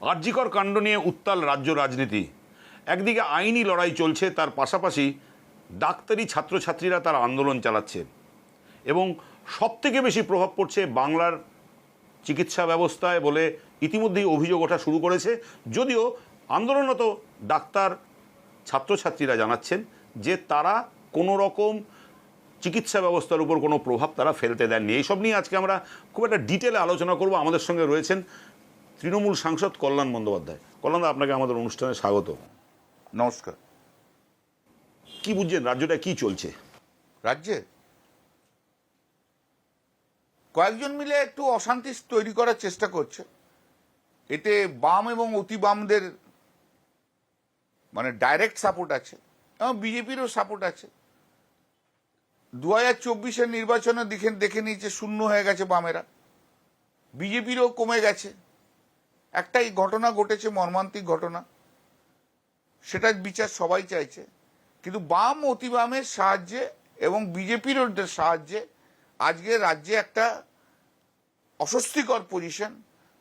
আর্যিকর কাণ্ড নিয়ে উত্তাল রাজ্য রাজনীতি। একদিকে আইনি লড়াই চলছে, তার পাশাপাশি ডাক্তারি ছাত্রছাত্রীরা তার আন্দোলন চালাচ্ছে এবং সবথেকে বেশি প্রভাব পড়ছে বাংলার চিকিৎসা ব্যবস্থায় বলে ইতিমধ্যেই অভিযোগ ওঠা শুরু করেছে। যদিও আন্দোলনরত ডাক্তার ছাত্রছাত্রীরা জানাচ্ছেন যে তারা কোনো রকম চিকিৎসা ব্যবস্থার উপর কোনো প্রভাব তারা ফেলতে দেননি। এইসব নিয়ে আজকে আমরা খুব একটা ডিটেলে আলোচনা করব। আমাদের সঙ্গে রয়েছেন তৃণমূল সাংসদ কল্যাণ বন্দ্যোপাধ্যায়। কল্যাণদা আপনাকে আমাদের অনুষ্ঠানে স্বাগত। নমস্কার। কি বুঝছেন? রাজ্যটা কি চলছে? রাজ্যে? কয়েকজন মিলে একটু অশান্তি তৈরি করার চেষ্টা করছে। এতে বাম এবং অতি বামদের মানে ডাইরেক্ট সাপোর্ট আছে এবং বিজেপিরও সাপোর্ট আছে। দু হাজার চব্বিশের নির্বাচনে দেখে দেখে নিয়েছে শূন্য হয়ে গেছে বামেরা। বিজেপিরও কমে গেছে। একটাই ঘটনা ঘটেছে মর্মান্তিক ঘটনা। সেটার বিচার সবাই চাইছে। কিন্তু বাম অতিবামের সাহায্যে এবং বিজেপির সাহায্যে আজকে রাজ্যে একটা অস্বস্তিকর পজিশন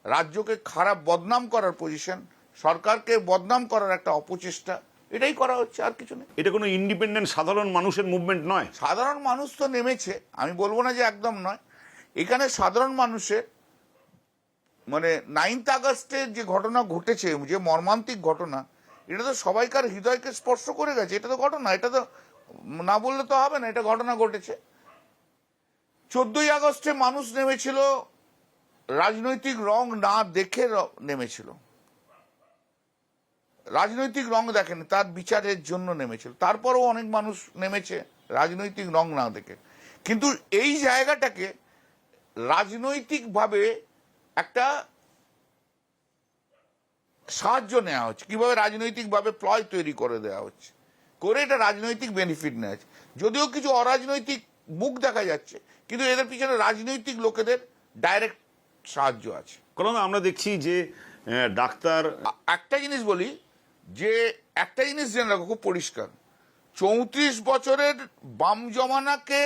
রাজ্যকে খারাপ বদনাম করার পজিশন সরকারকে বদনাম করার একটা অপচেষ্টা এটাই করা হচ্ছে আর কিছু নেই। এটা কোনো ইন্ডিপেন্ডেন্ট সাধারণ মানুষের মুভমেন্ট নয়। সাধারণ মানুষ তো নেমেছে আমি বলব না যে একদম নয়। এখানে সাধারণ মানুষের মানে নাইন্থ আগস্টের যে ঘটনা ঘটেছে, যে মর্মান্তিক ঘটনা, এটা তো সবাইকার হৃদয়কে স্পর্শ করে গেছে। এটা তো ঘটনা, এটা তো না বললে তো হবে না, এটা ঘটনা ঘটেছে। চোদ্দই আগস্টে মানুষ নেমেছিল, রাজনৈতিক রং না দেখে নেমেছিল। রাজনৈতিক রং দেখেনি, তার বিচারের জন্য নেমেছিল। তারপরও অনেক মানুষ নেমেছে, রাজনৈতিক রং না দেখে। কিন্তু এই জায়গাটাকে রাজনৈতিকভাবে একটা সাহায্য নেওয়া হচ্ছে। কীভাবে রাজনৈতিকভাবে প্লয় তৈরি করে দেওয়া হচ্ছে? করে এটা রাজনৈতিক বেনিফিট নেওয়া হচ্ছে। যদিও কিছু অরাজনৈতিক মুখ দেখা যাচ্ছে কিন্তু এদের পিছনে রাজনৈতিক লোকেদের ডাইরেক্ট সাহায্য আছে। কল্যাণ আমরা দেখছি যে ডাক্তার একটা জিনিস বলি যে একটা জিনিস জেনে রাখো খুব পরিষ্কার। চৌত্রিশ বছরের বাম জমানাকে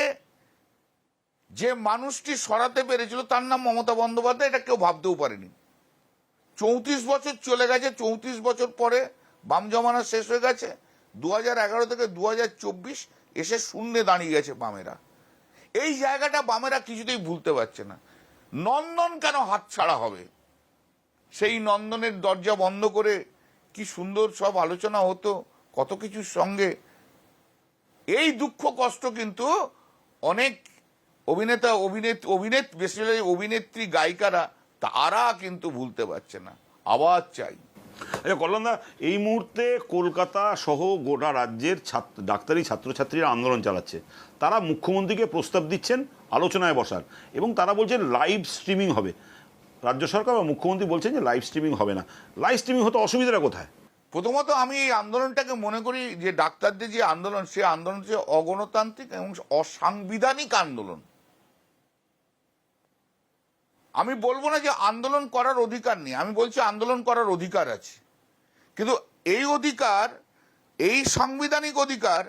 যে মানুষটি সরাতে পেরেছিল তার নাম মমতা বন্দ্যোপাধ্যায়, এটা কেউ ভাবতেও পারেনি। চৌত্রিশ বছর চলে গেছে, চৌত্রিশ বছর পরে বাম জমানা শেষ হয়ে গেছে দু থেকে দু এসে শূন্যে দাঁড়িয়ে গেছে বামেরা। এই জায়গাটা বামেরা কিছুতেই ভুলতে পারছে না। নন্দন কেন হাতছাড়া হবে? সেই নন্দনের দরজা বন্ধ করে কি সুন্দর সব আলোচনা হতো, কত কিছুর সঙ্গে। এই দুঃখ কষ্ট কিন্তু অনেক অভিনেতা অভিনেত অভিনেত বেশিরভাগ অভিনেত্রী গায়িকারা তারা কিন্তু ভুলতে পারছে না। আবার চাই। আচ্ছা কল্যাণদা এই মুহূর্তে কলকাতা সহ গোটা রাজ্যের ছাত্র ডাক্তারি ছাত্রছাত্রীরা আন্দোলন চালাচ্ছে। তারা মুখ্যমন্ত্রীকে প্রস্তাব দিচ্ছেন আলোচনায় বসার। এবং তারা বলছেন লাইভ স্ট্রিমিং হবে। রাজ্য সরকার বা মুখ্যমন্ত্রী বলছেন যে লাইভ স্ট্রিমিং হবে না। লাইভ স্ট্রিমিং হতে অসুবিধাটা কোথায়? প্রথমত আমি এই আন্দোলনটাকে মনে করি যে ডাক্তারদের যে আন্দোলন সে আন্দোলন হচ্ছে অগণতান্ত্রিক এবং অসাংবিধানিক আন্দোলন। আমি বলব না যে আন্দোলন করার অধিকার নেই, আমি বলছি আন্দোলন করার অধিকার আছে। কিন্তু এই অধিকার, এই সাংবিধানিক অধিকার,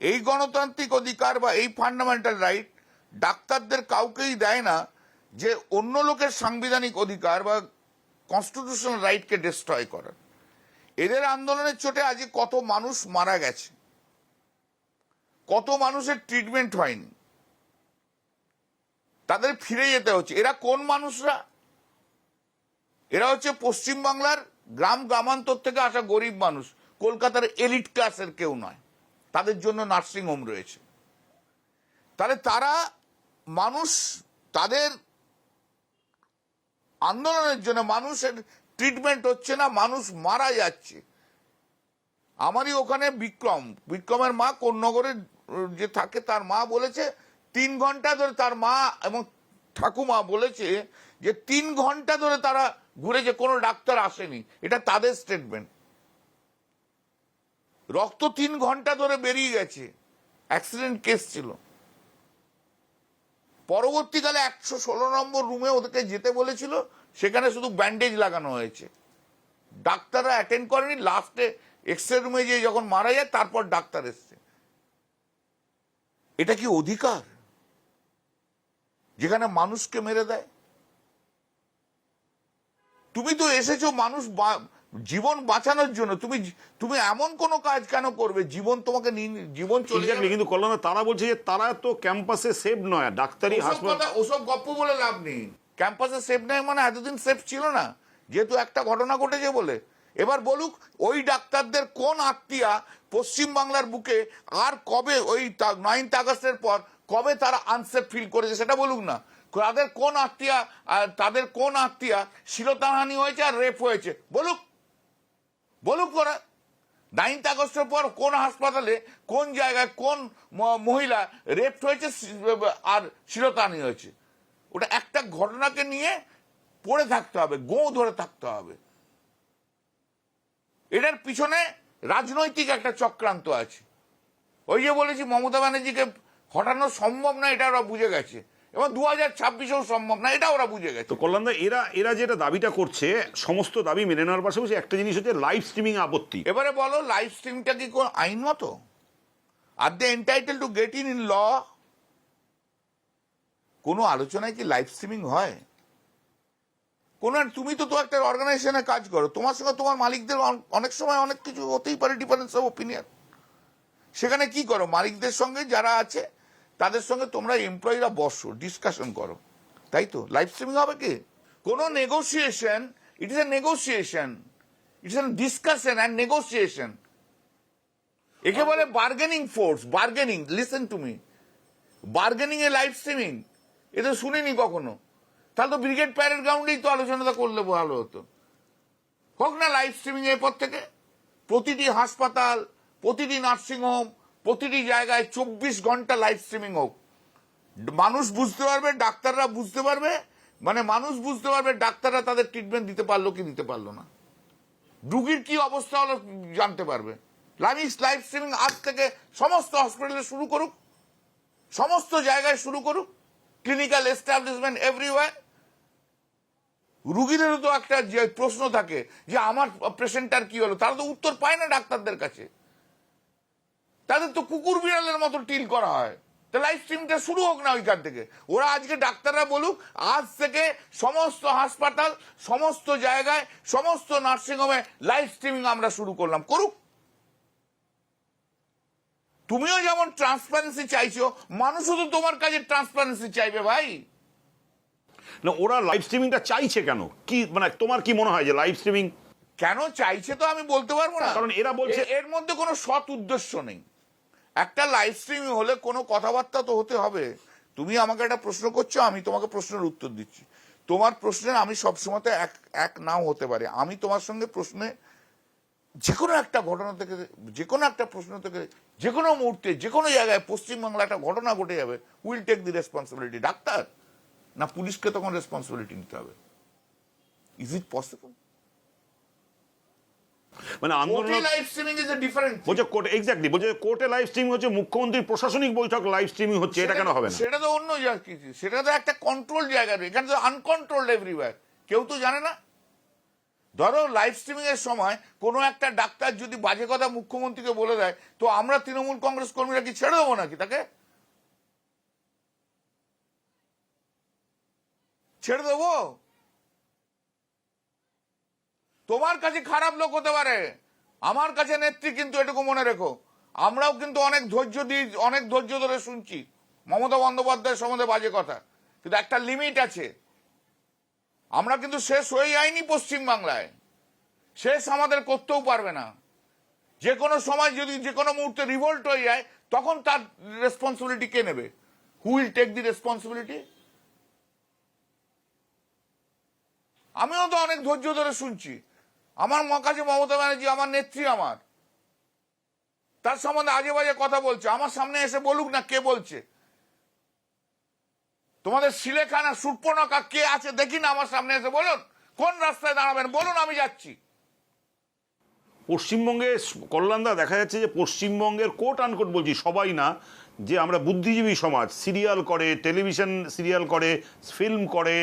এই গণতান্ত্রিক অধিকার বা এই ফান্ডামেন্টাল রাইট ডাক্তারদের কাউকেই দেয় না যে অন্য লোকের সাংবিধানিক অধিকার বা কনস্টিটিউশনাল রাইটকে ডিস্ট্রয় করার। এদের আন্দোলনের চোটে আজকে কত মানুষ মারা গেছে? কত মানুষের ট্রিটমেন্ট হয়নি? তাদের ফিরে যেতে হচ্ছে। এরা কোন মানুষরা? এরা হচ্ছে পশ্চিমবাংলার গ্রাম গ্রামান্তর থেকে আসা গরিব মানুষ। কলকাতার এলিট ক্লাসের কেউ নয়। তাদের জন্য নার্সিং হোম রয়েছে। তাহলে তারা মানুষ তাদের আন্দোলনের জন্য মানুষের ট্রিটমেন্ট হচ্ছে না, মানুষ মারা যাচ্ছে। আমারই ওখানে বিক্রম। বিক্রমের মা কোন্নগরে যে থাকে তার মা বলেছে তিন ঘণ্টা ধরে তার মা এবং ঠাকুমা বলেছে যে তিন ঘণ্টা ধরে তারা ঘুরেছে কোনো ডাক্তার আসেনি, এটা তাদের স্টেটমেন্ট রক্ত তিন ঘণ্টা ধরে বেরিয়ে গেছে অ্যাক্সিডেন্ট কেস ছিল। পরবর্তীকালে একশো ষোলো নম্বর রুমে ওদেরকে যেতে বলেছিল, সেখানে শুধু ব্যান্ডেজ লাগানো হয়েছে। ডাক্তাররা অ্যাটেন্ড করেনি লাস্টে এক্স রুমে গিয়ে যখন মারা যায়, তারপর ডাক্তার এসছে। এটা কি অধিকার? যেখানে মানুষকে মেরে দেয়। তুমি তো এসেছ মানুষ জীবন বাঁচানোর জন্য। তুমি তুমি এমন কোন কাজ কেন করবে? জীবন তোমাকে জীবন চলে যাবে। কিন্তু কল্যাণ তারা বলছে যে তারা তো ক্যাম্পাসে সেভ নয় ডাক্তারি হাসপাতাল ওসব গপ্প বলে লাভ নেই। ক্যাম্পাসে সেফ নেই মানে এতদিন সেফ ছিল না। যেহেতু একটা ঘটনা ঘটেছে বলে। এবার বলুক ওই ডাক্তারদের কোন আত্মীয়া পশ্চিম বাংলার বুকে আর কবে ওই নাইন্থ আগস্টের পর কবে তারা আনসেফ ফিল করেছে সেটা বলুক না। তাদের কোন আত্মীয়া তাদের কোন আত্মীয়া শিলতাহানি হয়েছে আর রেপ হয়েছে, বলুক। বলুক ওরা। নাইন্থ আগস্টের পর কোন হাসপাতালে, কোন জায়গায় কোন মহিলা রেপ হয়েছে আর শিরতানি হয়েছে। ওটা একটা ঘটনাকে নিয়ে পড়ে থাকতে হবে, গো ধরে থাকতে হবে। এটার পিছনে রাজনৈতিক একটা চক্রান্ত আছে। ওই যে বলেছি মমতা ব্যানার্জিকে হটানো সম্ভব না এটা ওরা বুঝে গেছে। এবং দু হাজার ছাব্বিশেও সম্ভব না এটা ওরা বুঝে গেছে। তো কল্যাণদা এরা এরা যেটা দাবিটা করছে সমস্ত দাবি মেনে নেওয়ার পাশাপাশি একটা জিনিস হচ্ছে লাইভ স্ট্রিমিং আপত্তি। এবারে বলো লাইভ স্ট্রিমটা কি কোন আইন মতো are they entitle to get in in law কোনো আলোচনায় কি লাইভ স্ট্রিমিং হয়? কোন তুমি তো তো একটা অর্গানাইজেশনে কাজ করো তোমার সঙ্গে তোমার মালিকদের অনেক সময় অনেক কিছু হতেই পারে ডিফারেন্স অফ ওপিনিয়ন সেখানে কি করো মালিকদের সঙ্গে যারা আছে তাদের সঙ্গে তোমরা এমপ্লয়িরা বসো ডিসকাশন করো। তাই তো? লাইভ স্ট্রিমিং হবে কি? কোনো negotiation it is a negotiation it is a discussion and negotiation একে বলে bargaining force bargaining listen to me bargaining A live streaming এ তো শুনিনি কখনো? তাহলে তো ব্রিগেড প্যারেড গ্রাউন্ডেই তো আলোচনাটা করলে ভালো হতো। হোক না লাইভ স্ট্রিমিং এরপর থেকে। প্রতিটি হাসপাতাল, প্রতিটি নার্সিংহোম প্রতিটি জায়গায় চব্বিশ ঘণ্টা লাইভ স্ট্রিমিং হোক। মানুষ বুঝতে পারবে, ডাক্তাররা বুঝতে পারবে মানে মানুষ বুঝতে পারবে, ডাক্তাররা তাদের ট্রিটমেন্ট দিতে পারল কি দিতে পারল না। রুগীর কি অবস্থা হলো জানতে পারবে। লাইভ লাইভ স্ট্রিমিং আজ থেকে সমস্ত হসপিটালে শুরু করুক। সমস্ত জায়গায় শুরু করুক। ক্লিনিক্যাল এস্টাবলিশমেন্ট এভরিওয়ার রুগীদেরও তো একটা যে প্রশ্ন থাকে যে, আমার পেশেন্টটার কি হলো? তারা তো উত্তর পায় না ডাক্তারদের কাছে। তাদের তো কুকুর বিড়ালের মতো টিল করা হয়। তো লাইভ স্ট্রিমটা শুরু হোক না ওইখান থেকে। ওরা আজকে ডাক্তাররা বলুক আজ থেকে সমস্ত হাসপাতাল সমস্ত জায়গায় সমস্ত নার্সিংহোমে লাইভ স্ট্রিমিং আমরা শুরু করলাম। করুক। তুমিও যেমন ট্রান্সপারেন্সি চাইছো মানুষও তো তোমার কাছে ট্রান্সপারেন্সি চাইবে ভাই। না ওরা লাইভ স্ট্রিমিংটা চাইছে কেন? কি মানে তোমার কি মনে হয় যে লাইভ স্ট্রিমিং কেন চাইছে তো আমি বলতে পারব না। কারণ এরা বলছে- এর মধ্যে কোনো সৎ উদ্দেশ্য নেই। একটা লাইভ স্ট্রিমিং হলে কোনো কথাবার্তা তো হতে হবে। তুমি আমাকে একটা প্রশ্ন করছ, আমি তোমাকে প্রশ্নের উত্তর দিচ্ছি। তোমার প্রশ্নের আমি সবসময় তো এক এক নাও হতে পারে। আমি তোমার সঙ্গে প্রশ্নে যে কোনো একটা ঘটনা থেকে যে কোনো একটা প্রশ্ন থেকে যে কোনো মুহূর্তে যে কোনো জায়গায় পশ্চিমবাংলা একটা ঘটনা ঘটে যাবে will take the responsibility doctor? না পুলিশকে তখন রেসপন্সিবিলিটি নিতে হবে। ইজ ইট পসিবল মানে আন্দোলন live streaming is a different বলছে কোর্টে এক্স্যাক্টলি বলছে কোর্টে লাইভ স্ট্রিমিং হচ্ছে মুখ্যমন্ত্রীর প্রশাসনিক বৈঠক লাইভ স্ট্রিমিং হচ্ছে এটা কেন হবে না? সেটা তো অন্য কিছু সেটা তো একটা কন্ট্রোল জায়গা এখানে তো আনকন্ট্রোলড এভরিওয়্যার কেউ তো জানে না। ধরো লাইভ স্ট্রিমিং এর সময় কোনো একটা ডাক্তার যদি বাজে কথা মুখ্যমন্ত্রীকে বলে দেয় তো আমরা তৃণমূল কংগ্রেস কর্মীরা কি ছেড়ে দেবো নাকি তাকে? ছেড়ে দেবো? তোমার কাছে খারাপ লোক হতে পারে। আমার কাছে নেত্রী কিন্তু এটুকু মনে রেখো। আমরাও কিন্তু অনেক ধৈর্য দিই অনেক ধৈর্য ধরে শুনছি। মমতা বন্দ্যোপাধ্যায়ের সম্বন্ধে বাজে কথা। কিন্তু একটা লিমিট আছে। আমরা কিন্তু শেষ হয়ে যাইনি পশ্চিম বাংলায় শেষ আমাদের করতেও পারবে না। যে কোনো সময় যদি যে কোনো মুহূর্তে রিভোল্ট হয়ে যায়, তখন তার রেসপন্সিবিলিটি কে নেবে? Who will take the responsibility আমিও তো অনেক ধৈর্য ধরে শুনছি। আমার কাছে মমতা ব্যানার্জি, আমার নেত্রী আমার। তার সম্বন্ধে আজে বাজে কথা বলছে। আমার সামনে এসে বলুক না কে বলছে। তোমাদের সিলেখানা সুর্পনকা কে আছে দেখি না আমার সামনে এসে বলুন। কোন রাস্তায় দাঁড়াবেন? বলুন, আমি যাচ্ছি। পশ্চিমবঙ্গে, কল্যাণদা দেখা যাচ্ছে যে পশ্চিমবঙ্গের কোট আনকোট বলছি, সবাই না যে আমরা বুদ্ধিজীবী সমাজ সিরিয়াল করে টেলিভিশন সিরিয়াল করে ফিল্ম করে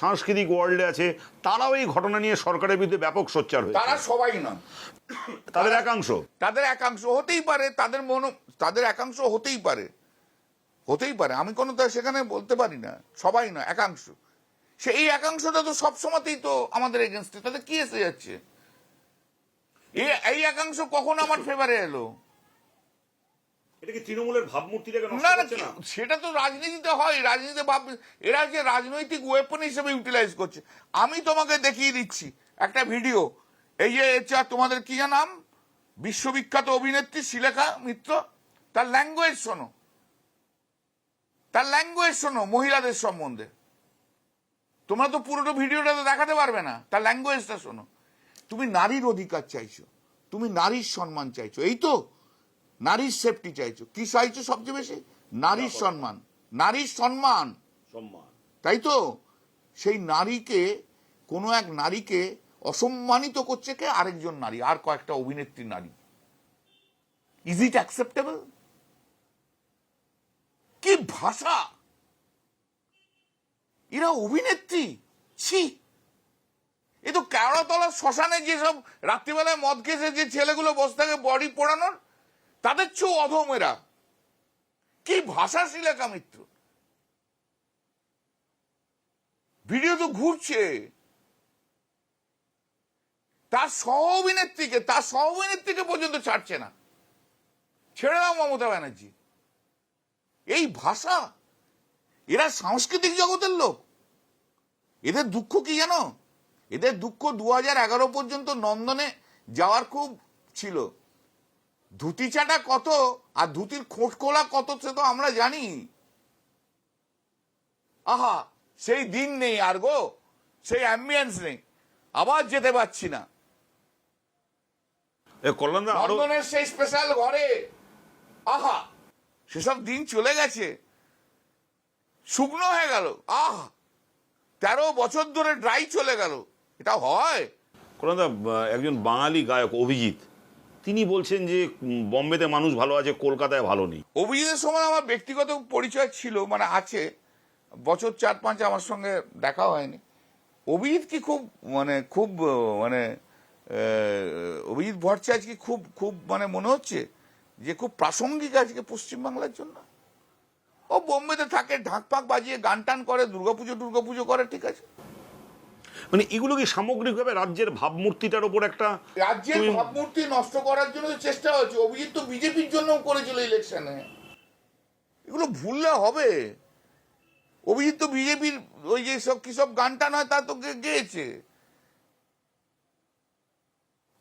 সাংস্কৃতিক ওয়ার্ল্ডে আছে তারাও এই ঘটনা নিয়ে সরকারের বিরুদ্ধে ব্যাপক সোচ্চার তারা সবাই নন। তাদের একাংশ। তাদের একাংশ হতেই পারে তাদের মন তাদের একাংশ হতেই পারে। হতেই পারে আমি কোনো তা সেখানে বলতে পারি না সবাই না একাংশ। সে এই একাংশটা তো সবসময়তেই তো আমাদের এগেনস্টে তাতে কি এসে যাচ্ছে? এই একাংশ কখন আমার ফেভারে এলো? এটা কি তৃণমূলের ভাবমূর্তিটাকে না না সেটা তো রাজনীতিতে হয় রাজনীতিতে ভাব এরা যে রাজনৈতিক ওয়েপন হিসেবে ইউটিলাইজ করছে। আমি তোমাকে দেখিয়ে দিচ্ছি একটা ভিডিও এই যে তোমাদের কি নাম? বিশ্ববিখ্যাত অভিনেত্রী শিলেখা মিত্র। তার ল্যাঙ্গুয়েজ শোনো। তার ল্যাঙ্গুয়েজ শোনো মহিলাদের সম্বন্ধে। তোমরা তো পুরোটা ভিডিওটা তো দেখাতে পারবে না। তার ল্যাঙ্গুয়েজটা শোনো। তুমি নারীর অধিকার চাইছো। তুমি নারীর সম্মান চাইছো। এই তো নারীর সেফটি চাইছো। কি চাইছো সবচেয়ে বেশি? নারীর সম্মান। নারীর সম্মান। সম্মান। তাই তো? সেই নারীকে কোনো এক নারীকে অসম্মানিত করছে কে? আরেকজন নারী আর কয়েকটা অভিনেত্রী নারী। ইজ ইট অ্যাকসেপ্টেবল কি ভাষা? এরা অভিনেত্রী। ছি। এ তো কেওড়াতলার শ্মশানে যেসব রাত্রিবেলায় মদ খেয়েছে যে ছেলেগুলো বসে থাকে বডি পোড়ানোর তাদের চেয়েও অধম এরা। কি ভাষা শিলেখা মিত্র? ভিডিও তো ঘুরছে। তার সহ অভিনেত্রীকে তার সহ অভিনেত্রীকে পর্যন্ত ছাড়ছে না। ছেড়ে দাও মমতা ব্যানার্জি। এই ভাষা, এরা সাংস্কৃতিক জগতের লোক। এদের দুঃখ কি জানো? এদের দুঃখ দু পর্যন্ত নন্দনে যাওয়ার খুব ছিল। ধুতি চাটা কত আর ধুতির খোঁট খোলা কত সে তো আমরা জানি। আহা সেই দিন নেই আর গো সেই অ্যাম্বিয়েন্স নেই। আবার যেতে পারছি না। কল্যাণদা সেই স্পেশাল ঘরে। আহা সেসব দিন চলে গেছে। শুকনো হয়ে গেল। আহ তেরো বছর ধরে ড্রাই চলে গেল। এটা হয়? কল্যাণদা একজন বাঙালি গায়ক অভিজিৎ। তিনি বলছেন যে বম্বেতে মানুষ ভালো আছে, কলকাতায় ভালো নেই। অভিজিতের সময় আমার ব্যক্তিগত পরিচয় ছিল মানে আছে। বছর চার পাঁচ আমার সঙ্গে দেখা হয়নি। অভিজিৎ কি খুব মানে খুব মানে অভিজিৎ ভট্টাচার্য কি খুব খুব মানে মনে হচ্ছে যে খুব প্রাসঙ্গিক আজকে পশ্চিমবাংলার জন্য? ও বোম্বেতে থাকে ঢাক পাক বাজিয়ে গান টান করে দুর্গাপুজো দুর্গাপুজো করে, ঠিক আছে? মানে এগুলো কি সামগ্রিকভাবে রাজ্যের ভাবমূর্তিটার ওপর একটা রাজ্যের ভাবমূর্তি নষ্ট করার জন্য চেষ্টা হচ্ছে অভিজিৎ তো বিজেপির জন্য করেছিল ইলেকশনে। এগুলো ভুললে হবে। অভিজিৎ তো বিজেপির ওই যে সব কি সব গান টান হয় তা তো গেয়েছে।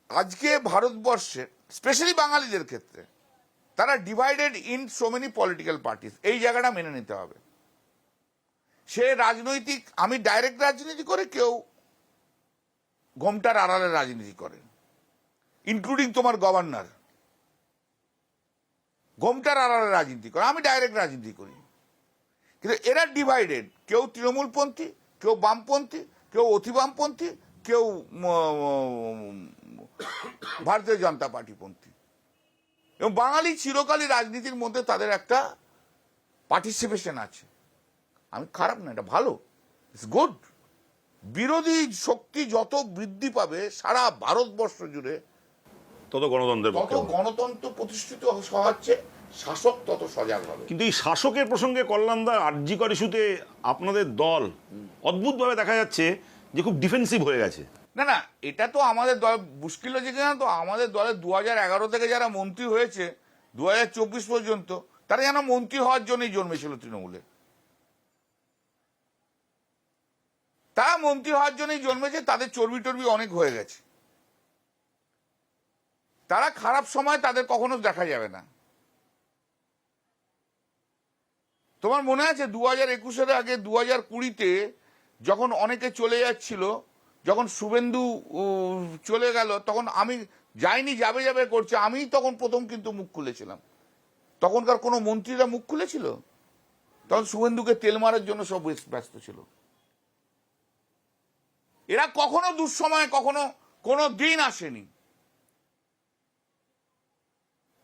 আজকে ভারতবর্ষে স্পেশালি বাঙালিদের ক্ষেত্রে তারা divided in so many political parties এই জায়গাটা মেনে নিতে হবে। সে রাজনৈতিক আমি ডাইরেক্ট রাজনীতি করে কেউ ঘোমটার আড়ালে রাজনীতি করে ইনক্লুডিং তোমার গভর্নর ঘোমটার আড়ালে রাজনীতি করে, আমি ডাইরেক্ট রাজনীতি করি। কিন্তু এরা ডিভাইডেড কেউ তৃণমূলপন্থী, কেউ বামপন্থী, কেউ অতি বামপন্থী কেউ ভারতীয় জনতা পার্টিপন্থী। এবং বাঙালি চিরকালই রাজনীতির মধ্যে তাদের একটা পার্টিসিপেশন আছে। আমি খারাপ না, এটা ভালো। ইটস গুড বিরোধী শক্তি যত বৃদ্ধি পাবে সারা ভারতবর্ষ জুড়ে তত গণতন্ত্রের তত গণতন্ত্র প্রতিষ্ঠিত হচ্ছে শাসক তত সজাগ হবে। কিন্তু এই শাসকের প্রসঙ্গে কল্যাণদা আর্যিকর ইস্যুতে আপনাদের দল অদ্ভুতভাবে দেখা যাচ্ছে যে খুব ডিফেন্সিভ হয়ে গেছে। না না এটা তো আমাদের দল মুশকিল হচ্ছে কিনা তো? আমাদের দলের দু হাজার এগারো থেকে যারা মন্ত্রী হয়েছে দু হাজার চব্বিশ পর্যন্ত তারা যেন মন্ত্রী হওয়ার জন্যই জন্মেছিল তৃণমূলে। তারা মন্ত্রী হওয়ার জন্যই জন্মেছে, তাদের চর্বি টর্বি অনেক হয়ে গেছে। তারা খারাপ সময় তাদের কখনো দেখা যাবে না। তোমার মনে আছে দু হাজার একুশের আগে, দু হাজার কুড়িতে যখন অনেকে চলে যাচ্ছিল, যখন শুভেন্দু চলে গেল, তখন আমি যাইনি, যাবে যাবে করছে আমি তখন প্রথম কিন্তু মুখ খুলেছিলাম। তখনকার কোনো মন্ত্রীরা মুখ খুলেছিল? তখন শুভেন্দুকে তেল মারার জন্য সব ব্যস্ত- ব্যস্ত ছিল। এরা কখনো দুঃসময়ে, কখনো কোনো দিন আসেনি।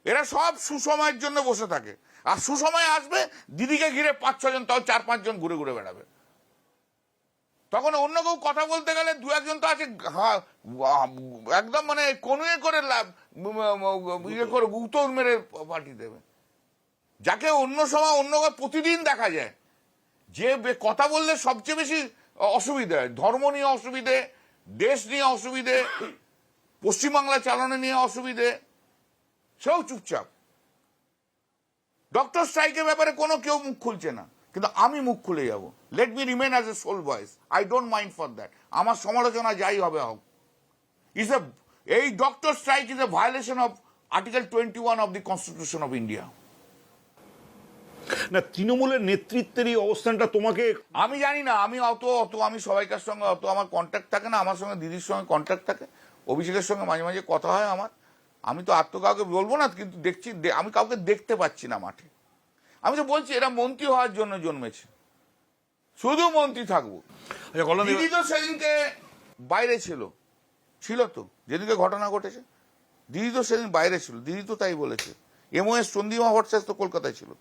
এরা সব সুসময়ের জন্য বসে থাকে। আর সুসময় আসবে, দিদিকে ঘিরে পাঁচ ছজন, তাও চার পাঁচজন ঘুরে ঘুরে বেড়াবে। তখন অন্য কেউ কথা বলতে গেলে দু একজন তো আছে একদম মানে কনুয়ে করে লাভ ইয়ে করে উত্তর মেরে পার্টি দেবে। যাকে অন্য সময়, অন্য প্রতিদিন দেখা যায়, যে কথা বললে সবচেয়ে বেশি অসুবিধে, ধর্ম নিয়ে অসুবিধে, দেশ নিয়ে অসুবিধে, পশ্চিমবাংলা চালানো নিয়ে অসুবিধে, সেও চুপচাপ। ডক্টর স্ট্রাইকের ব্যাপারে কোনো কেউ মুখ খুলছে না, কিন্তু আমি মুখ খুলে যাব। Let me remain as a sole voice I don't mind for that আমার সমালোচনা যাই হবে হোক। ইজ এ এই doctor strike is a violation of article twenty one of the constitution of India না তৃণমূলের নেতৃত্বের এই অবস্থানটা তোমাকে আমি জানি না আমি অত অত আমি সবাইকার সঙ্গে অত আমার কন্ট্যাক্ট থাকে না আমার সঙ্গে দিদির সঙ্গে কন্ট্যাক্ট থাকে অভিষেকের সঙ্গে মাঝে মাঝে কথা হয় আমার। আমি তো আত্ম কাউকে বলব না কিন্তু দেখছি আমি কাউকে দেখতে পাচ্ছি না মাঠে। আমি তো বলছি এরা মন্ত্রী হওয়ার জন্য জন্মেছে। শুধু মন্ত্রী থাকব। আচ্ছা দিদি তো সেদিনকে বাইরে ছিল ছিল তো যেদিনকে ঘটনা ঘটেছে। দিদি তো সেদিন বাইরে ছিল দিদি তো তাই বলেছে। এমওএস চন্দিমা ভট্টাচার্য তো কলকাতায় ছিল।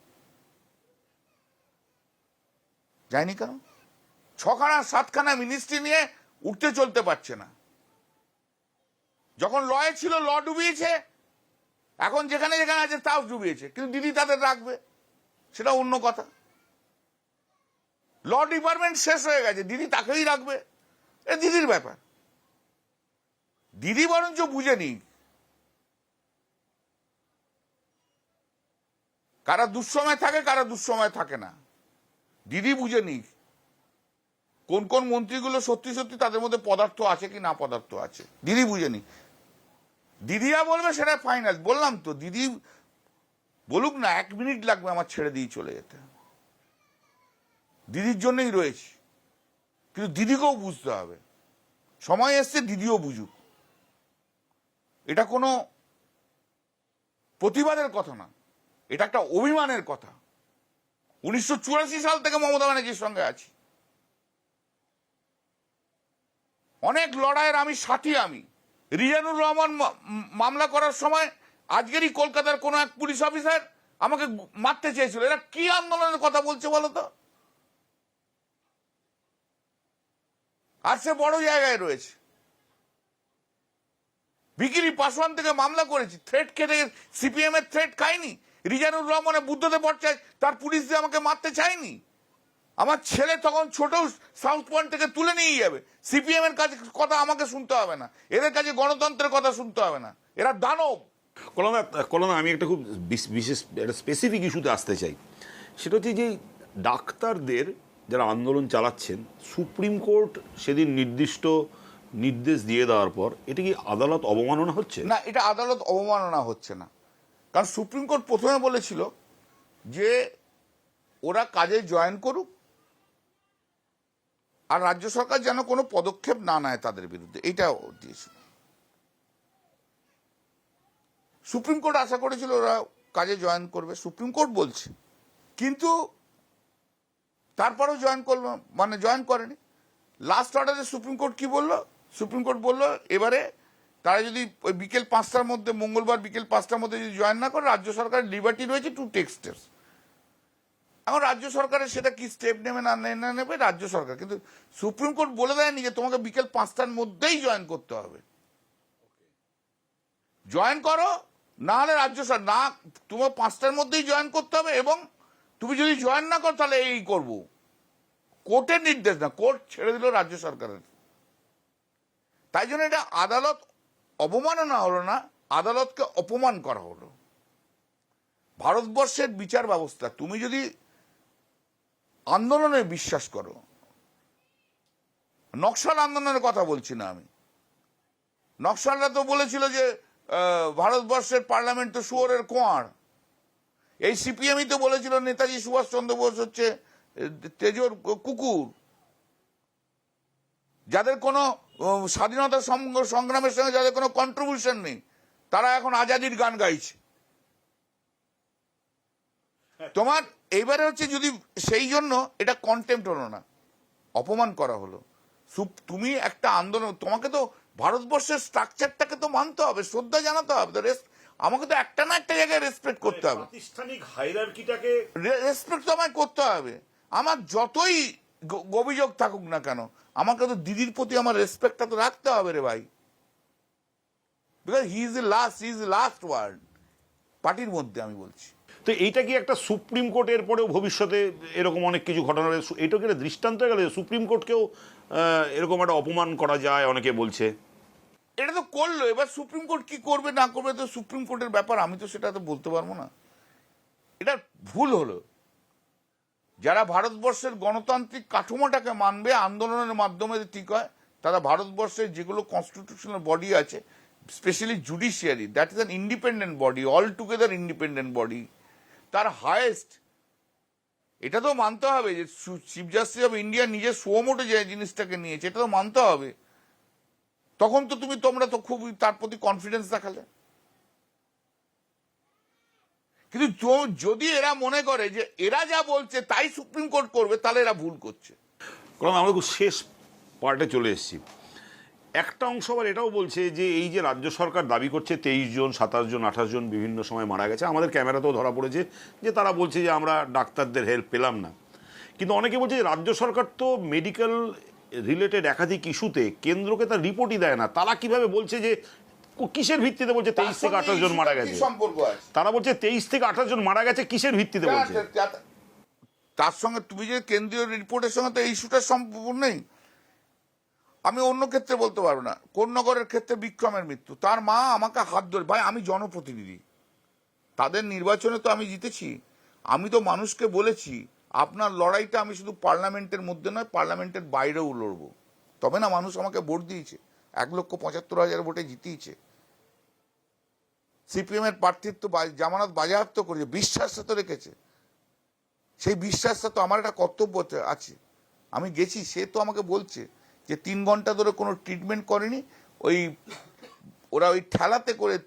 যায়নি কেন? ছখানা, সাতখানা মিনিস্ট্রি নিয়ে উঠতে চলতে পারছে না। যখন লয়ে ছিল, ল ডুবিয়েছে, এখন যেখানে যেখানে আছে তাও ডুবিয়েছে, কিন্তু দিদি তাদের রাখবে, সেটা অন্য কথা। ল ডিপার্টমেন্ট শেষ হয়ে গেছে, দিদি তাকেই রাখবে, এ দিদির ব্যাপার। দিদি বরঞ্চ বুঝে নি কারা দুঃসময় থাকে, কারা দুঃসময় থাকে না। দিদি বুঝে নি কোন কোন মন্ত্রীগুলো সত্যি সত্যি তাদের মধ্যে পদার্থ আছে কি না পদার্থ আছে। দিদি বুঝে নি দিদিরা বলবে সেটা ফাইনাল বললাম তো, দিদি বলুক না, এক মিনিট লাগবে আমার ছেড়ে দিয়ে চলে যেতে। দিদির জন্যই রয়েছি। কিন্তু দিদিকেও বুঝতে হবে। সময় এসছে, দিদিও বুঝুক। এটা কোনো প্রতিবাদের কথা না। এটা একটা অভিমানের কথা। উনিশশো চুরাশি সাল থেকে মমতা ব্যানার্জির সঙ্গে আছি। অনেক লড়াইয়ের আমি সাথী আমি। রিজানুর রহমান মামলা করার সময় আজকেরই কলকাতার কোনো এক পুলিশ অফিসার আমাকে মারতে চেয়েছিল। এরা কি আন্দোলনের কথা বলছে বলো তো? আর সে বড় জায়গায় রয়েছে। বিকিরি পাসওয়ান থেকে মামলা করেছি। থ্রেট খেটে সিপিএম এর থ্রেট খাইনি। রিজানুর রহমানের বুদ্ধদেব ভট্টাচার্য তার পুলিশ দিয়ে আমাকে মারতে চায়নি আমার ছেলে তখন ছোট সাউথ পয়েন্ট থেকে তুলে নিয়ে যাবে। সিপিএম এর কাছে কথা আমাকে শুনতে হবে না এদের কাছে গণতন্ত্রের কথা শুনতে হবে না এরা দানব। কলমা কলমা আমি একটা খুব বিশেষ একটা স্পেসিফিক ইস্যুতে আসতে চাই। সেটা হচ্ছে যে ডাক্তারদের যারা আন্দোলন চালাচ্ছেন সুপ্রিম কোর্ট সেদিন নির্দিষ্ট নির্দেশ দিয়ে দেওয়ার পর এটা কি আদালত অবমাননা হচ্ছে? না এটা আদালত অবমাননা হচ্ছে না। কারণ সুপ্রিম কোর্ট প্রথমে বলেছিল যে ওরা কাজে জয়েন করুক আর রাজ্য সরকার যেন কোনো পদক্ষেপ না নেয় তাদের বিরুদ্ধে এটা দিয়েছিল। সুপ্রিম কোর্ট আশা করেছিল ওরা কাজে জয়েন করবে, সুপ্রিম কোর্ট বলছে। কিন্তু তারপরেও জয়েন করল মানে জয়েন করেনি। লাস্ট অর্ডারে সুপ্রিম কোর্ট কি বলল? সুপ্রিম কোর্ট বলল, এবারে তারা যদি বিকেল পাঁচটার মধ্যে, মঙ্গলবার বিকেল পাঁচটার মধ্যে যদি জয়েন না করে, রাজ্য সরকারের লিবার্টি রয়েছে টু টেক এখন রাজ্য সরকারের সেটা কি স্টেপ নেবে না না নেবে, রাজ্য সরকার। কিন্তু সুপ্রিম কোর্ট বলে দেয়নি যে তোমাকে বিকেল পাঁচটার মধ্যেই জয়েন করতে হবে। জয়েন করো, না হলে রাজ্য সরকার না তোমার পাঁচটার মধ্যেই জয়েন করতে হবে এবং তুমি যদি জয়েন না করো, তাহলে এই করব। কোর্টের নির্দেশ না, কোর্ট ছেড়ে দিল রাজ্য সরকারের। তাই জন্য এটা আদালত অবমাননা হলো না, আদালতকে অপমান করা হলো। ভারতবর্ষের বিচার ব্যবস্থা, তুমি যদি আন্দোলনে বিশ্বাস করো, নকশাল আন্দোলনের কথা বলছি না আমি। নকশালরা তো বলেছিল যে ভারতবর্ষের পার্লামেন্ট তো শুয়োরের কোয়ার এই সিপিএমই তো বলেছিল, নেতাজি সুভাষচন্দ্র বোস হচ্ছে তেজোর কুকুর। যাদের কোনো স্বাধীনতা সংগ্রামের সঙ্গে যাদের কোনো কন্ট্রিবিউশন নেই তারা এখন আজাদির গান গাইছে। তোমার এইবারে হচ্ছে যদি সেই জন্য এটা কন্টেম্পট হলো না অপমান করা হলো। তুমি একটা আন্দোলন তোমাকে তো ভারতবর্ষের স্ট্রাকচারটাকে তো মানতে হবে শ্রদ্ধা জানাতে হবে তো রেস- আমাকে তো একটা না একটা জায়গায় রেসপেক্ট করতে হবে। প্রাতিষ্ঠানিক হাইরার্কিটাকে রেসপেক্ট তো আমায় করতে হবে। আমার যতই অভিযোগ থাকুক না কেন আমাকে তো দিদির প্রতি আমার রেসপেক্টটা তো রাখতে হবে রে ভাই। Because he is last he is last word পার্টির মধ্যে আমি বলছি। তো এইটা কি একটা সুপ্রিম কোর্টের পরেও ভবিষ্যতে এরকম অনেক কিছু ঘটনা রয়েছে? এটা কি দৃষ্টান্ত হয়ে গেল সুপ্রিম কোর্টকেও এরকম একটা অপমান করা যায় অনেকে বলছে? এটা তো করল এবার সুপ্রিম কোর্ট কি করবে না করবে তো সুপ্রিম কোর্টের ব্যাপার আমি তো সেটা তো বলতে পারব না। এটা ভুল হলো। যারা ভারতবর্ষের গণতান্ত্রিক কাঠামোটাকে মানবে, আন্দোলনের মাধ্যমে ঠিক হয়, তারা ভারতবর্ষের যেগুলো কনস্টিটিউশনাল বডি আছে specially judiciary that is an independent body all together independent body তার হায়েস্ট এটা তো মানতে হবে যে চিফ জাস্টিস অফ ইন্ডিয়া নিজের সোমোটে যে জিনিসটাকে নিয়েছে, এটা তো মানতে হবে। তখন তো তুমি, তোমরা তো খুব তার প্রতি কনফিডেন্স দেখালে। কিন্তু যদি এরা মনে করে যে এরা যা বলছে তাই সুপ্রিম কোর্ট করবে, তাহলে এরা ভুল করছে। কারণ আমরা শেষ পার্টে চলে এসেছি। একটা অংশ আবার এটাও বলছে যে এই যে রাজ্য সরকার দাবি করছে তেইশ জন, সাতাশ জন, আঠাশ জন বিভিন্ন সময় মারা গেছে, আমাদের ক্যামেরাতেও ধরা পড়েছে যে তারা বলছে যে আমরা ডাক্তারদের হেল্প পেলাম না। কিন্তু অনেকে বলছে যে রাজ্য সরকার তো মেডিকেল রিলেটেড একাধিক ইস্যুতে কেন্দ্রকে তার রিপোর্টই দেয় না। তারা কীভাবে বলছে যে কিসের ভিত্তিতে বলছে তেইশ থেকে আঠাশ জন মারা গেছে? সম্পর্ক আছে? তারা বলছে তেইশ থেকে আঠাশ জন মারা গেছে কিসের ভিত্তিতে বলছে? তার সঙ্গে তুমি যে কেন্দ্রীয় রিপোর্টের সঙ্গে তো এই ইস্যুটার সম্পর্ক নেই। আমি অন্য ক্ষেত্রে বলতে পারব না। কোন্নগরের ক্ষেত্রে বিক্রমের মৃত্যু। তার মা আমাকে হাত ধরে ভাই আমি জনপ্রতিনিধি। তাদের নির্বাচনে তো আমি জিতেছি। আমি তো মানুষকে বলেছি আপনার লড়াইটা আমি শুধু পার্লামেন্টের মধ্যে নয় পার্লামেন্টের বাইরেও লড়বো। তবে না মানুষ আমাকে ভোট দিয়েছে। এক লক্ষ পঁচাত্তর হাজার ভোটে জিতিয়েছে। সিপিএম এর প্রার্থিত্ব জামানত বাজেয়াপ্ত করেছে, বিশ্বাসটা তো রেখেছে। সেই বিশ্বাসটা তো আমার একটা কর্তব্য আছে- আমি গেছি, সে তো আমাকে বলছে যে তিন ঘণ্টা ধরে কোনো ট্রিটমেন্ট করেনি, ওই ওরা ওই ঠেলাতে করে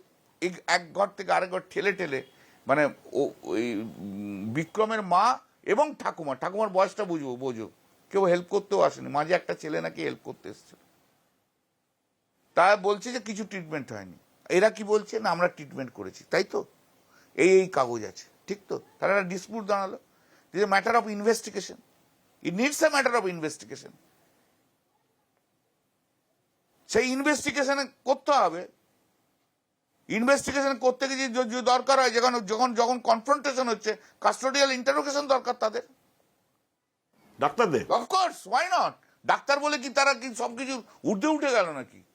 এক- ঘর থেকে আরেক ঘর ঠেলে ঠেলে মানে ওই বিক্রমের মা এবং ঠাকুমা, ঠাকুমার বয়সটা বুঝব, বোঝো। কেউ হেল্প করতেও আসেনি। মাঝে একটা ছেলে নাকি হেল্প করতে এসেছিল। তা বলছে যে কিছু ট্রিটমেন্ট হয়নি। এরা কি বলছে? না আমরা ট্রিটমেন্ট করেছি তাই তো? এই এই কাগজ আছে ঠিক তো? তাহলে একটা ডিসপুট দাঁড়াল। This a matter of investigation it needs a matter of investigation সেই ইনভেস্টিগেশন করতে হবে। ইনভেস্টিগেশন করতে গিয়ে যে- দরকার হয় যখন যখন যখন কনফ্রন্টেশন হচ্ছে কাস্টোডিয়াল ইন্টারোগেশন দরকার তাদের। ডাক্তারদের? অফকোর্স ওয়াই নট ডাক্তার বলে কি তারা কি সবকিছু ঊর্ধ্বে উঠে গেল নাকি?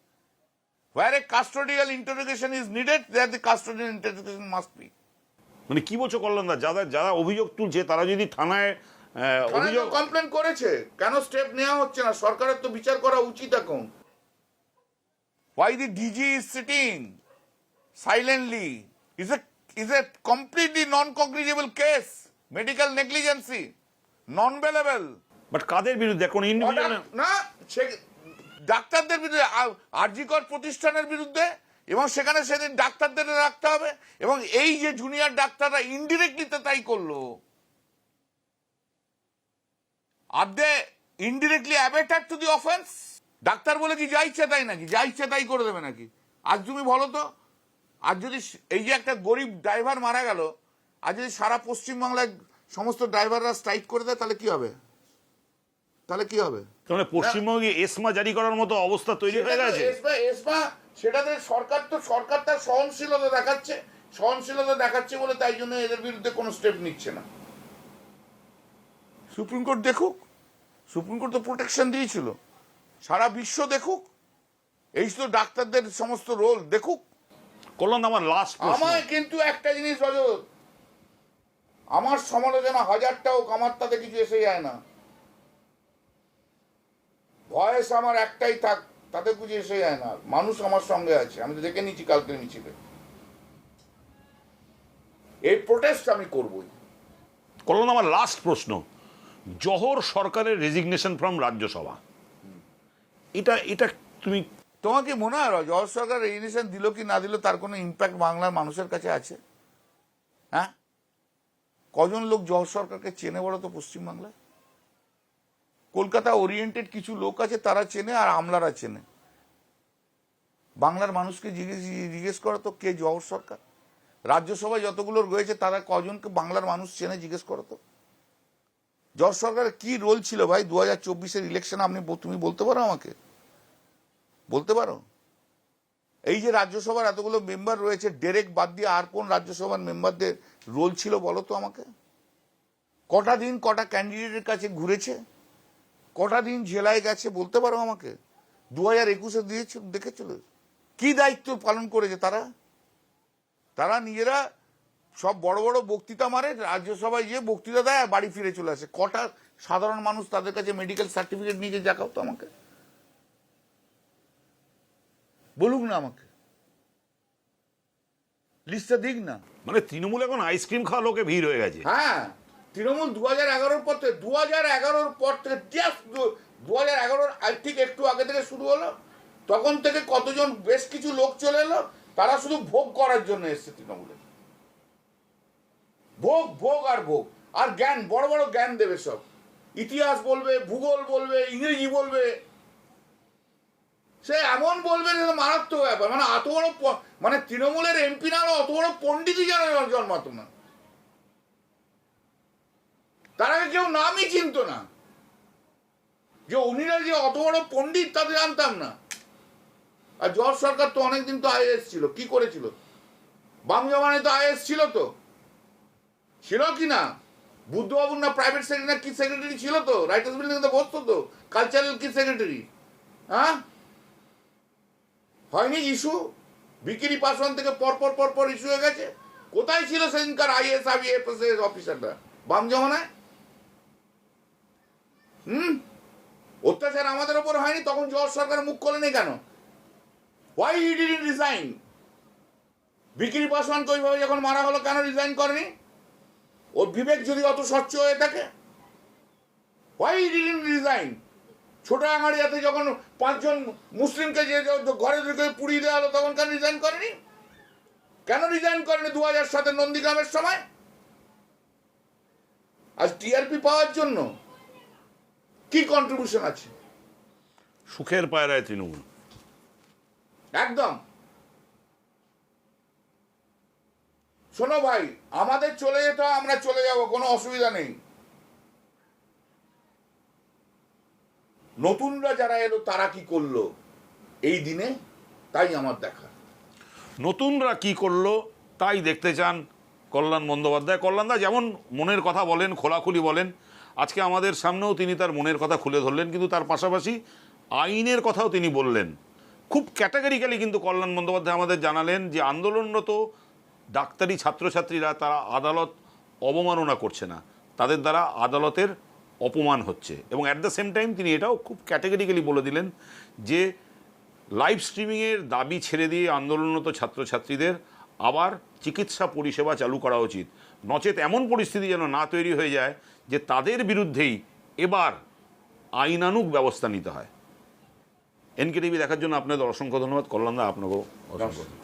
Where a custodial interrogation is needed there the custodial interrogation must be মানে কি বলছো কল্যাণদা যারা যারা অভিযোগ তুলছে তারা যদি থানায় অভিযোগ কমপ্লেন করেছে কেন স্টেপ নেওয়া হচ্ছে না সরকারের তো বিচার করা উচিত এখন why the DG is sitting silently is a is a completely non-cognizable case medical negligency non-bailable but কাদের বিরুদ্ধে কোন ইন্ডিভিজুয়াল না ডাক্তারদের বিরুদ্ধে আরজিকর প্রতিষ্ঠানের বিরুদ্ধে, এবং সেখানে সেদিন ডাক্তারদের রাখতে হবে, এবং এই যে জুনিয়র ডাক্তাররা ইনডিরেক্টলি তাই করল। আর indirectly abettor to the offence doctor বলে কি, যা ইচ্ছে তাই নাকি, যা ইচ্ছে তাই করে দেবে নাকি? আজ তুমি বলো তো আর যদি এই যে একটা গরিব ড্রাইভার মারা গেল আর যদি সারা পশ্চিমবাংলায় সমস্ত ড্রাইভাররা স্ট্রাইক করে দেয়, তাহলে কি হবে? তাহলে কি হবে? মানে পশ্চিমবঙ্গে এসমা জারি করার মতো অবস্থা তৈরি হয়ে গেছে। এসমা এসমা সেটাতে সরকার তো সরকার তার সহনশীলতা দেখাচ্ছে সহনশীলতা দেখাচ্ছে বলে তাই জন্য এদের বিরুদ্ধে কোনো স্টেপ নিচ্ছে না। সুপ্রিম কোর্ট দেখুক সুপ্রিম কোর্ট তো প্রোটেকশন দিয়েছিল। সারা বিশ্ব দেখুক এই তো ডাক্তারদের সমস্ত রোল দেখুক। কল্যাণ আমার লাস্ট আমায় কিন্তু একটা জিনিস রজত আমার সমালোচনা হাজারটা হোক আমার তাতে কিছু এসে যায় না। ভয়েস আমার একটাই থাক তাতে কিছু এসে যায় না। মানুষ আমার সঙ্গে আছে আমি তো দেখে নিচ্ছি কালকের মিছিলে। এই প্রোটেস্ট আমি করবই। কল্যাণ আমার লাস্ট প্রশ্ন। জহর সরকারের রেজিগনেশন ফ্রম রাজ্যসভা। এটা এটা তুমি তোমার কি মনে হয় জহর সরকার রেজিগনেশন দিল কি না দিল তার কোনো ইম্প্যাক্ট বাংলার মানুষের কাছে আছে? হ্যাঁ? কজন লোক জহর সরকারকে চেনে বলো তো পশ্চিমবাংলায়? কলকাতা ওরিয়েন্টেড কিছু লোক আছে, তারা চেনে আর আমলারা চেনে। বাংলার মানুষকে জিজ্ঞেস জিজ্ঞেস করো তো কে জহর সরকার? রাজ্যসভায় যতগুলো রয়েছে, তারা কজনকে বাংলার মানুষ চেনে, জিজ্ঞেস করো তো। জহর সরকারের কি রোল ছিল ভাই? দু হাজার চব্বিশের ইলেকশন আপনি তুমি বলতে পারো আমাকে? বলতে পারো? এই যে রাজ্যসভার এতগুলো মেম্বার রয়েছে ডেরেক বাদ দিয়ে আর কোন রাজ্যসভার মেম্বারদের রোল ছিল বলো তো আমাকে? কটা দিন কটা ক্যান্ডিডেটের কাছে ঘুরেছে? কটা দিন জেলায় গেছে বলতে পারো আমাকে? দু হাজার একুশে দিয়েছে দেখেছিল? কি দায়িত্ব পালন করেছে তারা? তারা নিজেরা সব বড় বড় বক্তৃতা মারে রাজ্যসভায় গিয়ে বক্তৃতা দেয় আর বাড়ি ফিরে চলে আসে। কটা সাধারণ মানুষ তাদের কাছে মেডিকেল সার্টিফিকেট নিয়ে দেখাও তো আমাকে। বলুক না আমাকে। লিস্টটা দিক না। মানে তৃণমূল এখন আইসক্রিম খাওয়া লোকে ভিড় হয়ে গেছে। হ্যাঁ। তৃণমূল দু হাজার এগারোর পর থেকে দু হাজার এগারোর পর থেকে জাস্ট দু হাজার এগারোর ঠিক একটু আগে থেকে শুরু হলো। তখন থেকে কতজন বেশ কিছু লোক চলে এলো, তারা শুধু ভোগ করার জন্য এসছে তৃণমূলে। ভোগ ভোগ আর ভোগ। আর জ্ঞান, বড় বড় জ্ঞান দেবে সব। ইতিহাস বলবে, ভূগোল বলবে, ইংরেজি বলবে। সে এমন বলবে যে মারাত্মক ব্যাপার। মানে এত বড় মানে তৃণমূলের এমপি না অত বড় পণ্ডিতই যেন জন্মাতো না। তার আগে কেউ নামই চিনত না। যে উনিরা যে অত বড় পণ্ডিত, তাদের জানতাম না। আর জর্জ সরকার তো অনেকদিন তো আইএস ছিল, কি করেছিল? বাম জমানে তো আইএস ছিল তো। ছিল কি না? বুদ্ধবাবুর না প্রাইভেট সেক্রেটারি কি সেক্রেটারি ছিল তো? রাইটার্স বিল্ডিং তো বসতো তো। কালচারাল কি সেক্রেটারি হ্যাঁ? হয়নি ইস্যু বিকিরি পাসওয়ান থেকে পর পর পর পর ইস্যু হয়ে গেছে। কোথায় ছিল সেদিনকার আইএস আইএফএস অফিসাররা বাম জমানায়? হুম? অত্যাচার আমাদের ওপর হয়নি, তখন জর্জ সরকার মুখ খোলেনি কেন? ওয়াই হি ডিডন্ট রিজাইন বিক্রি পাসওয়ানকে ওইভাবে যখন মারা হলো, কেন রিজাইন করেনি? ওর বিবেক যদি অত স্বচ্ছ হয়ে থাকে ওয়াই হি ডিডন্ট রিজাইন ছোট আঙাড়িয়াতে যখন পাঁচজন মুসলিমকে যে ঘরে ঢুকে পুড়িয়ে দেওয়া হলো, তখন কেন রিজাইন করেনি? কেন রিজাইন করেনি দু হাজার সাতে নন্দীগ্রামের সময়? আজ টিআরপি পাওয়ার জন্য কি কন্ট্রিবিউশন আছে? সুখের পায়রায় তৃণমূল। একদম। শোনো ভাই আমাদের চলে যেতে আমরা চলে যাব কোনো অসুবিধা নেই। নতুনরা যারা এলো তারা কি করল? এই দিনে তাই আমার দেখা। নতুনরা কি করল তাই দেখতে চান কল্যাণ বন্দ্যোপাধ্যায়। কল্যাণদা যেমন মনের কথা বলেন খোলাখুলি বলেন আজকে আমাদের সামনেও তিনি তার মনের কথা খুলে ধরলেন, কিন্তু তার পাশাপাশি আইনের কথাও তিনি বললেন। খুব ক্যাটাগরিক্যালি কিন্তু কল্যাণ বন্দ্যোপাধ্যায় আমাদের জানালেন যে আন্দোলনরত ডাক্তারি ছাত্রছাত্রীরা তারা আদালত অবমাননা করছে না। তাদের দ্বারা আদালতের অপমান হচ্ছে। এবং অ্যাট দ্য সেম টাইম তিনি এটাও খুব ক্যাটাগরিক্যালি বলে দিলেন যে লাইভ স্ট্রিমিংয়ের দাবি ছেড়ে দিয়ে আন্দোলনরত ছাত্রছাত্রীদের আবার চিকিৎসা পরিষেবা চালু করা উচিত। নচেত এমন পরিস্থিতি যেন না তৈরি হয়ে যায় যে তাদের বিরুদ্ধেই এবার আইনানুক ব্যবস্থা নিতে হয়। এনকে টিভি দেখার জন্য আপনাদের অসংখ্য ধন্যবাদ। কল্যাণদা আপনাকেও অসংখ্য।